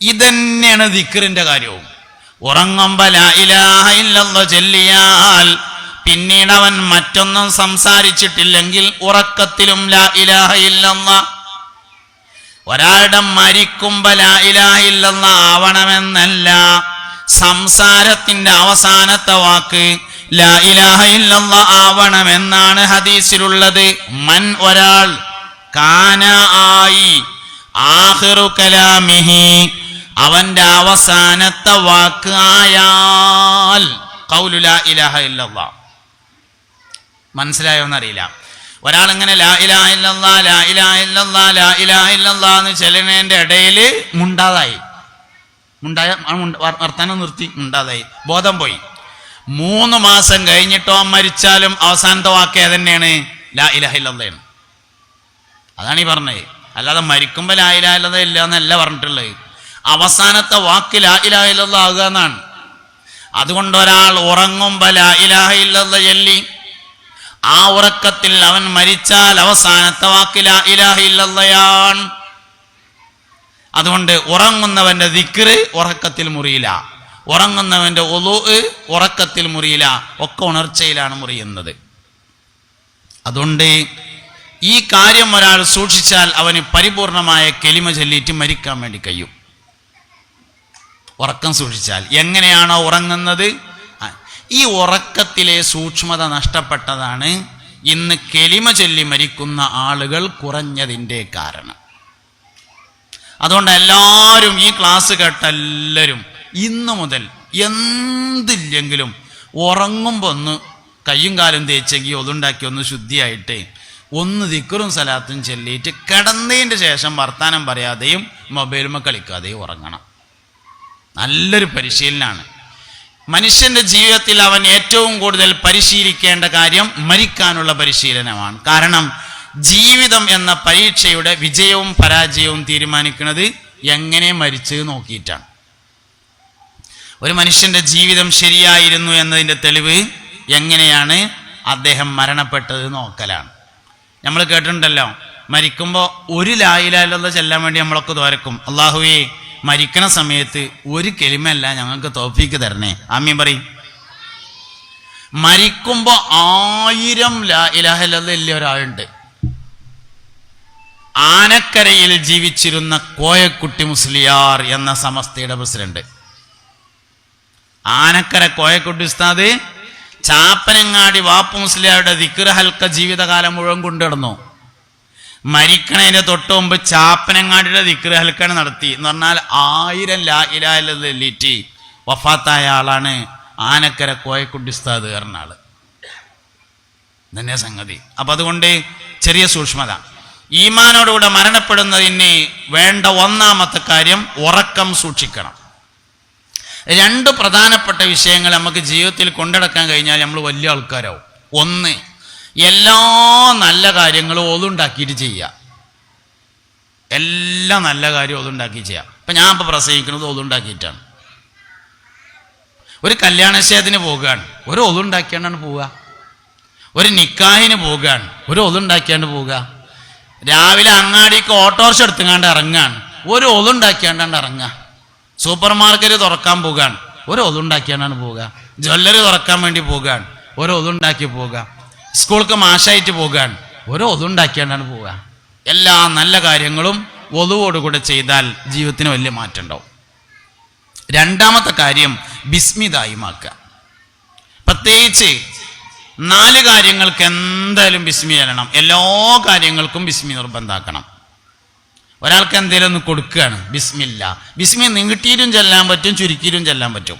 ഇതന്നെയാണ് ദിക്റിന്റെ കാര്യവും. ഉറങ്ങുമ്പോ ചൊല്ലിയാൽ പിന്നീട് അവൻ മറ്റൊന്നും സംസാരിച്ചിട്ടില്ലെങ്കിൽ ഉറക്കത്തിലും ലാ ഇലാഹ ഒരാളുടെ മരിക്കുമ്പോ ലാ ഇലാഹ ആവണമെന്നല്ല സംസാരത്തിന്റെ അവസാനത്തെ വാക്ക് ലാ ഇലാഹ ആവണമെന്നാണ് ഹദീസിലുള്ളത്. മൻ ഒരാൾ കാന ആയി ആഹിറു കലാമിഹി അവന്റെ അവസാനത്തെ വാക്ക് ആയാൽ ഖൗലു ലാ ഇലാഹ ഇല്ലല്ലാ. മനസ്സിലായോന്നറിയില്ല. ഒരാൾ ഇങ്ങനെ ലാ ഇലാ ഇല്ലല്ലാ ലാ ഇലാ ഇല്ലല്ലാ ലാ ഇലാ ഇല്ലല്ലാ എന്ന് ചെല്ലുന്നതിന്റെ ഇടയിൽ മുണ്ടാതായി. മുണ്ടായ വർത്താനം നിർത്തി മുണ്ടാതായി. ബോധം പോയി. മൂന്ന് മാസം കഴിഞ്ഞിട്ടോ മരിച്ചാലും അവസാനത്തെ വാക്ക് ഏതന്നെയാണ്? ലാ ഇലാഹ ഇല്ലല്ലയാണ്. അതാണ് ഈ പറഞ്ഞത്. അല്ലാതെ മരിക്കുമ്പോൾ ലാ ഇലാഹ ഇല്ലല്ലാ ഇല്ല എന്നല്ല പറഞ്ഞിട്ടുള്ളത്. അവസാനത്തെ വാക്ക് ലാ ഇലാഹ ഇല്ലല്ലാ ആകുക എന്നാണ്. അതുകൊണ്ട് ഒരാൾ ഉറങ്ങുമ്പോൾ ലാ ഇലാഹ ഇല്ലല്ലാ ചൊല്ലി ആ ഉറക്കത്തിൽ അവൻ മരിച്ചാൽ അവസാനത്തെ വാക്ക് ലാ ഇലാഹ ഇല്ലല്ലയാണ്. അതുകൊണ്ട് ഉറങ്ങുന്നവന്റെ ദിക്റ് ഉറക്കത്തിൽ മുറിയില്ല. ഉറങ്ങുന്നവന്റെ ഒലു ഉറക്കത്തിൽ മുറിയില്ല. ഒക്കെ ഉണർച്ചയിലാണ് മുറിയുന്നത്. അതുകൊണ്ട് ഈ കാര്യം ഒരാൾ സൂക്ഷിച്ചാൽ അവന് പരിപൂർണമായ കെലിമ ചൊല്ലിയിട്ട് മരിക്കാൻ വേണ്ടി കഴിയും. ഉറക്കം സൂക്ഷിച്ചാൽ. എങ്ങനെയാണോ ഉറങ്ങുന്നത്? ഈ ഉറക്കത്തിലെ സൂക്ഷ്മത നഷ്ടപ്പെട്ടതാണ് ഇന്ന് കെളിമ ചൊല്ലി മരിക്കുന്ന ആളുകൾ കുറഞ്ഞതിന്റെ കാരണം. അതുകൊണ്ട് എല്ലാവരും ഈ ക്ലാസ് കേട്ട എല്ലാവരും ഇന്ന് മുതൽ എന്തില്ലെങ്കിലും ഉറങ്ങുമ്പോൾ ഒന്ന് കയ്യും കാലും തേച്ചെങ്കിൽ ഒതുണ്ടാക്കി ഒന്ന് ശുദ്ധിയായിട്ട് ഒന്ന് ദിക്കറും സലാത്തും ചൊല്ലിയിട്ട് കിടന്നതിന്റെ ശേഷം വർത്താനം പറയാതെയും മൊബൈലുമ കളിക്കാതെയും ഉറങ്ങണം. നല്ലൊരു പരിശീലനമാണ് മനുഷ്യന്റെ ജീവിതത്തിൽ അവൻ ഏറ്റവും കൂടുതൽ പരിശീലിക്കേണ്ട കാര്യം മരിക്കാനുള്ള പരിശീലനമാണ്. കാരണം ജീവിതം എന്ന പരീക്ഷയുടെ വിജയവും പരാജയവും തീരുമാനിക്കുന്നത് എങ്ങനെ മരിച്ച് നോക്കിയിട്ടാണ്. ഒരു മനുഷ്യന്റെ ജീവിതം ശരിയായിരുന്നു എന്നതിന്റെ തെളിവ് എങ്ങനെയാണ് അദ്ദേഹം മരണപ്പെട്ടത് നോക്കലാണ്. നമ്മൾ കേട്ടിട്ടുണ്ടല്ലോ മരിക്കുമ്പോൾ ഒരു ലായിലാലുള്ള ചെല്ലാൻ വേണ്ടി നമ്മളൊക്കെ തോരക്കും അള്ളാഹുവേ മരിക്കണ സമയത്ത് ഒരു കെലിമല്ല ഞങ്ങൾക്ക് തോഫീക്ക് തരണേ. ആമീൻ പറയും. മരിക്കുമ്പോൾ ആയിരം ലാ ഇലാഹല്ല ഒരാളുണ്ട്. ആനക്കരയിൽ ജീവിച്ചിരുന്ന കോയക്കുട്ടി മുസ്ലിയാർ എന്ന സമസ്തയുടെ പ്രസിഡന്റ്. ആനക്കര കോയക്കുട്ടി ഉസ്താദ് ചാപ്പനങ്ങാടി വാപ്പു മുസ്ലിയാരുടെ ദിക്ര ഹൽക്ക ജീവിതകാലം മുഴുവൻ കൊണ്ടുകിടന്നു മരിക്കണതിന് തൊട്ട് മുമ്പ് ചാപ്പനങ്ങാടിയുടെ ദിക്ര ഹൽക്കണ നടത്തി. എന്ന് പറഞ്ഞാൽ ആയിരം ലാ വഫാത്തായ ആളാണ് ആനക്കര കോയക്കുട്ടി ഉസ്താദ് പറഞ്ഞ ആൾ. തന്നെ സംഗതി. അപ്പൊ അതുകൊണ്ട് ചെറിയ സൂക്ഷ്മത. ഈമാനോടുകൂടെ മരണപ്പെടുന്നതിന് വേണ്ട ഒന്നാമത്തെ കാര്യം ഉറക്കം സൂക്ഷിക്കണം. രണ്ട് പ്രധാനപ്പെട്ട വിഷയങ്ങൾ നമുക്ക് ജീവിതത്തിൽ കൊണ്ടടക്കാൻ കഴിഞ്ഞാൽ നമ്മൾ വലിയ ആൾക്കാരാവും. ഒന്ന് എല്ലാ നല്ല കാര്യങ്ങളും ഓതുണ്ടാക്കിയിട്ട് ചെയ്യുക എല്ലാ നല്ല കാര്യവും ഓതുണ്ടാക്കി ചെയ്യാം. ഇപ്പം ഞാൻ ഇപ്പോൾ പ്രസംഗിക്കുന്നത് ഓതുണ്ടാക്കിയിട്ടാണ് ഒരു കല്യാണശയത്തിന് പോകുകയാണ് ഒരു ഒതുണ്ടാക്കിയാണ്ടാണ് പോവുക. ഒരു നിക്കാഹിന് പോകുകയാണ് ഒരു ഒതുണ്ടാക്കിയാണ്ട് പോവുക. രാവിലെ അങ്ങാടിക്ക് ഓട്ടോറിക്ഷ എടുത്തുങ്ങാണ്ട് ഇറങ്ങാണ്. ഒരു ഒതുണ്ടാക്കിയാണ്ടാണ്ട് ഇറങ്ങുക. സൂപ്പർ മാർക്കറ്റ് തുറക്കാൻ പോകുകയാണ് ഒരു ഒതുണ്ടാക്കിയാണ്ടാണ് പോവുക. ജ്വല്ലറി തുറക്കാൻ വേണ്ടി പോകുകയാണ് ഒരു ഒതുണ്ടാക്കി പോവുക. സ്കൂൾക്ക് മാഷായിട്ട് പോകാൻ ഓരോ ഒതുണ്ടാക്കിയാണ്ടാണ് പോവുക. എല്ലാ നല്ല കാര്യങ്ങളും ഒതുവോടുകൂടെ ചെയ്താൽ ജീവിതത്തിന് വലിയ മാറ്റം ഉണ്ടാവും രണ്ടാമത്തെ കാര്യം ബിസ്മിതായിമാക്കുക പ്രത്യേകിച്ച് നാല് കാര്യങ്ങൾക്ക് എന്തായാലും ബിസ്മി ചെല്ലണം. എല്ലാ കാര്യങ്ങൾക്കും ബിസ്മി നിർബന്ധാക്കണം. ഒരാൾക്ക് എന്തെങ്കിലും ഒന്ന് കൊടുക്കുകയാണ് ബിസ്മില്ല. ബിസ്മി നീട്ടിയിട്ടും ചെല്ലാൻ പറ്റും ചുരുക്കിയിട്ടും ചെല്ലാൻ പറ്റും.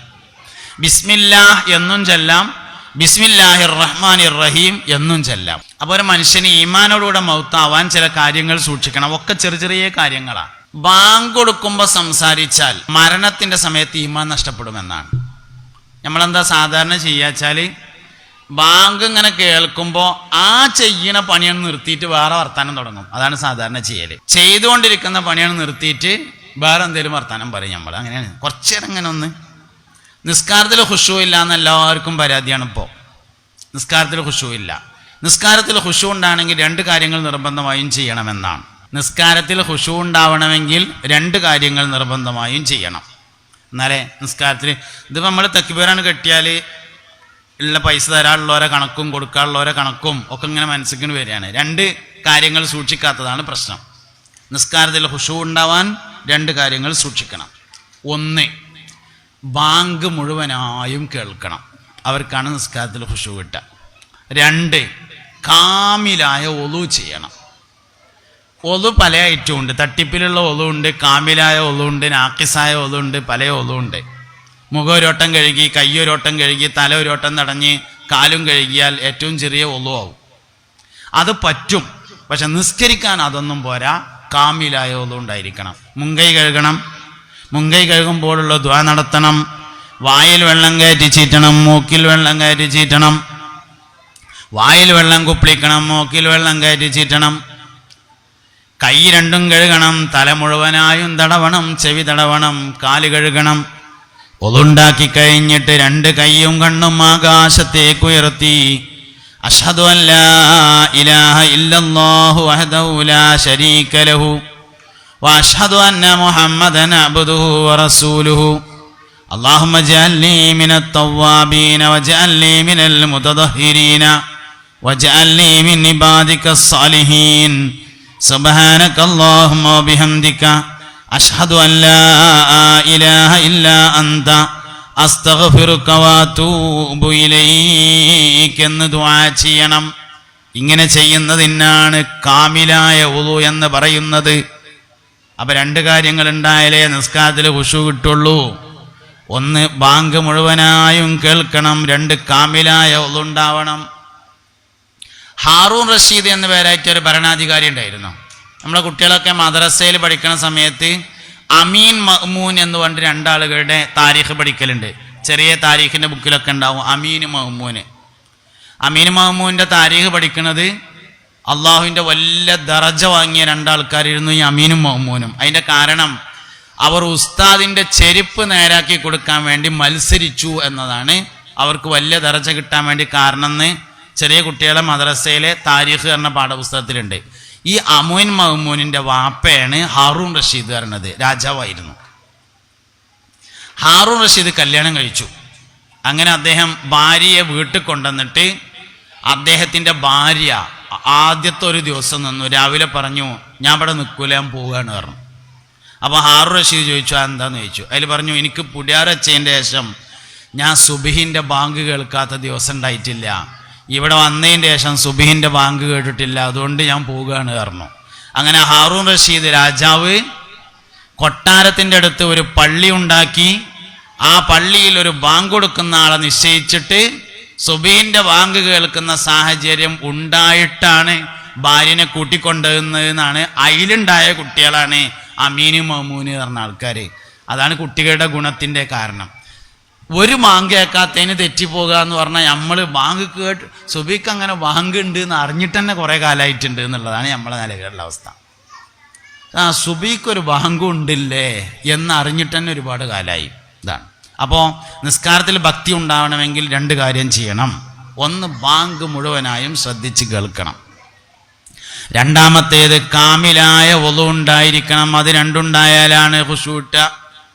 ബിസ്മില്ല എന്നും ചെല്ലാം ബിസ്മില്ലാഹിർ റഹ്മാനിർ റഹീം എന്നും ചെല്ലാം. അപ്പോൾ ഒരു മനുഷ്യന് ഈമാനോടുകൂടെ മൗത്താവാൻ ചില കാര്യങ്ങൾ സൂക്ഷിക്കണം. ഒക്കെ ചെറിയ ചെറിയ കാര്യങ്ങളാണ് ബാങ്ക് കൊടുക്കുമ്പോൾ സംസാരിച്ചാൽ മരണത്തിന്റെ സമയത്ത് ഈമാൻ നഷ്ടപ്പെടുമെന്നാണ്. നമ്മളെന്താ സാധാരണ ചെയ്യാച്ചാൽ ബാങ്ക് ഇങ്ങനെ കേൾക്കുമ്പോൾ ആ ചെയ്യണ പണിയാണ് നിർത്തിയിട്ട് വേറെ വർത്താനം തുടങ്ങും. അതാണ് സാധാരണ ചെയ്യൽ. ചെയ്തുകൊണ്ടിരിക്കുന്ന പണിയാണ് നിർത്തിയിട്ട് വേറെ എന്തെങ്കിലും വർത്താനം പറയും നമ്മൾ അങ്ങനെയാണ്. കുറച്ചേരം ഇങ്ങനെ ഒന്ന് നിസ്കാരത്തിൽ ഹുഷു ഇല്ല എന്ന് എല്ലാവർക്കും പരാതിയാണ് ഇപ്പോൾ നിസ്കാരത്തിൽ ഹുഷു ഇല്ല. നിസ്കാരത്തിൽ ഹുഷു ഉണ്ടാണെങ്കിൽ രണ്ട് കാര്യങ്ങൾ നിർബന്ധമായും ചെയ്യണമെന്നാണ്. നിസ്കാരത്തിൽ ഹുഷു ഉണ്ടാവണമെങ്കിൽ രണ്ട് കാര്യങ്ങൾ നിർബന്ധമായും ചെയ്യണം. എന്നാലേ നിസ്കാരത്തിൽ ഇതിപ്പോൾ നമ്മൾ തെക്കുപേരാണ് കെട്ടിയാൽ ഉള്ള പൈസ തരാനുള്ളവരെ കണക്കും കൊടുക്കാനുള്ളവരെ കണക്കും ഒക്കെ ഇങ്ങനെ മനസ്സിന് വരികയാണ്. രണ്ട് കാര്യങ്ങൾ സൂക്ഷിക്കാത്തതാണ് പ്രശ്നം. നിസ്കാരത്തിൽ ഹുഷു ഉണ്ടാവാൻ രണ്ട് കാര്യങ്ങൾ സൂക്ഷിക്കണം. ഒന്ന് ബാങ്ക് മുഴുവനായും കേൾക്കണം. അവർക്കാണ് നിസ്കാരത്തിൽ ഹുഷു കിട്ടുക. രണ്ട് കാമിലായ ഒലു ചെയ്യണം. ഒലു പല ഐറ്റവും ഉണ്ട് തട്ടിപ്പിലുള്ള ഒലുണ്ട് കാമിലായ ഒലുണ്ട് നാക്കിസായ ഒലുണ്ട് പല ഒലുണ്ട് മുഖം ഒരോട്ടം കഴുകി കയ്യൊരോട്ടം കഴുകി തല ഒരോട്ടം തടഞ്ഞ് കാലും കഴുകിയാൽ ഏറ്റവും ചെറിയ ഒലു ആവും. അത് പറ്റും. പക്ഷെ നിസ്കരിക്കാൻ അതൊന്നും പോരാ. കാമിലായ ഒലു ഉണ്ടായിരിക്കണം. കഴുകണം. മുങ്കൈ കഴുകുമ്പോഴുള്ള ദ്വാ നടത്തണം. വായിൽ വെള്ളം കയറ്റി ചീറ്റണം മൂക്കിൽ വെള്ളം കയറ്റി ചീറ്റണം. വായിൽ വെള്ളം കുപ്പിളിക്കണം മൂക്കിൽ വെള്ളം കയറ്റി ചീറ്റണം. കൈ രണ്ടും കഴുകണം തല മുഴുവനായും തടവണം ചെവി തടവണം കാൽ കഴുകണം. ഒതുണ്ടാക്കി കഴിഞ്ഞിട്ട് രണ്ട് കൈയും കണ്ണും ആകാശത്തേക്കുയർത്തി അഷ്ഹദു അല്ലാ ഇലാഹ ഇല്ലല്ലാഹു അഹദൗലാ ലാ ലഹു. واشهد ان محمدا عبده ورسوله اللهم اجعلني من التوابين واجعلني من المتطهرين واجعلني من عبادك الصالحين سبحانك اللهم وبحمدك أشهد أن لا إله إلا أنت അസ്തഗ്ഫിറുക വഅതൂബു ഇലൈക എന്ന് ദുആ ചെയ്യണം ഇങ്ങനെ ചെയ്യുന്നതിനാണ് കാമിലായ ഉളു എന്ന് പറയുന്നത് അപ്പൊ രണ്ട് കാര്യങ്ങൾ ഉണ്ടായാലേ നിസ്കാരത്തിൽ ഹുഷു കിട്ടുള്ളൂ. ഒന്ന് ബാങ്ക് മുഴുവനായും കേൾക്കണം. രണ്ട് കാമിലായ ഉണ്ടാവണം ഹാറൂൺ റഷീദ് എന്ന പേരായിട്ട് ഒരു ഭരണാധികാരി ഉണ്ടായിരുന്നു. നമ്മളെ കുട്ടികളൊക്കെ മദ്രസയിൽ പഠിക്കുന്ന സമയത്ത് അമീൻ മഹ്മൂൻ എന്ന് പറഞ്ഞിട്ട് രണ്ടാളുകളുടെ താരീഖ് പഠിക്കലുണ്ട്. ചെറിയ താരീഖിന്റെ ബുക്കിലൊക്കെ ഉണ്ടാവും. അമീൻ മഹ്മൂന്. അമീൻ മഹ്മൂന്റെ താരീഖ് പഠിക്കുന്നത് അള്ളാഹുവിന്റെ വല്ല ദറജ വാങ്ങിയ രണ്ടാൾക്കാരിരുന്നു ഈ അമീനും മഹ്മൂനും അതിന്റെ കാരണം അവർ ഉസ്താദിന്റെ ചെരുപ്പ് നേരാക്കി കൊടുക്കാൻ വേണ്ടി മത്സരിച്ചു എന്നതാണ്. അവർക്ക് വലിയ ദറജ കിട്ടാൻ വേണ്ടി കാരണം എന്ന് ചെറിയ കുട്ടികളെ മദ്രസയിലെ താരീഖ് എന്ന പാഠപുസ്തകത്തിലുണ്ട്. ഈ അമുൻ മഹ്മൂനിന്റെ വാപ്പയാണ് ഹാറൂൺ റഷീദ് പറഞ്ഞത് രാജാവായിരുന്നു. ഹാറൂൺ റഷീദ് കല്യാണം കഴിച്ചു. അങ്ങനെ അദ്ദേഹം ഭാര്യയെ വീട്ടിൽ കൊണ്ടുവന്നിട്ട് അദ്ദേഹത്തിന്റെ ഭാര്യ ആദ്യത്തെ ഒരു ദിവസം നിന്നു. രാവിലെ പറഞ്ഞു ഞാൻ ഇവിടെ നിൽക്കൂല ഞാൻ പോവുകയാണ് പറഞ്ഞു. അപ്പോൾ ഹാറു റഷീദ് ചോദിച്ചു "ആ, എന്താന്ന്? ചോദിച്ചു. അതിൽ പറഞ്ഞു എനിക്ക് പുടിയാറച്ചതിന്റെ ശേഷം ഞാൻ സുബിഹിന്റെ ബാങ്ക് കേൾക്കാത്ത ദിവസം ഉണ്ടായിട്ടില്ല. ഇവിടെ വന്നതിന്റെ ശേഷം സുബിഹിന്റെ ബാങ്ക് കേട്ടിട്ടില്ല. അതുകൊണ്ട് ഞാൻ പോവുകയാണ് പറഞ്ഞു. അങ്ങനെ ഹാറൂൺ റഷീദ് രാജാവ് കൊട്ടാരത്തിന്റെ അടുത്ത് ഒരു പള്ളി ഉണ്ടാക്കി ആ പള്ളിയിൽ ഒരു ബാങ്ക് കൊടുക്കുന്ന ആളെ നിശ്ചയിച്ചിട്ട് സുബീന്റെ വാങ്ക് കേൾക്കുന്ന സാഹചര്യം ഉണ്ടായിട്ടാണ് ഭാര്യനെ കൂട്ടിക്കൊണ്ടുവന്നതെന്നാണ് അതിലുണ്ടായ കുട്ടികളാണ് അമീന് മമൂന് പറഞ്ഞ ആൾക്കാർ അതാണ് കുട്ടികളുടെ ഗുണത്തിന്റെ കാരണം. ഒരു ബാങ്ക് കേൾക്കാത്തതിന് തെറ്റിപ്പോകുക എന്ന് പറഞ്ഞാൽ നമ്മൾ ബാങ്ക് കേട്ട് സുബിക്ക് അങ്ങനെ ബാങ്ക് ഉണ്ട് എന്ന് അറിഞ്ഞിട്ട് തന്നെ കുറേ കാലമായിട്ടുണ്ട് എന്നുള്ളതാണ് നമ്മളെ നിലവിലുള്ള അവസ്ഥ. ആ സുബീക്ക് ഒരു ബാങ്കും ഉണ്ടില്ലേ എന്ന് അറിഞ്ഞിട്ട് തന്നെ ഒരുപാട് കാലമായി ഇതാണ്. അപ്പോൾ നിസ്കാരത്തിൽ ഭക്തി ഉണ്ടാവണമെങ്കിൽ രണ്ട് കാര്യം ചെയ്യണം. ഒന്ന് ബാങ്ക് മുഴുവനായും ശ്രദ്ധിച്ച് കേൾക്കണം. രണ്ടാമത്തേത് കാമിലായ ഒതു ഉണ്ടായിരിക്കണം. അത് രണ്ടുണ്ടായാലാണ് ഹുഷൂട്ട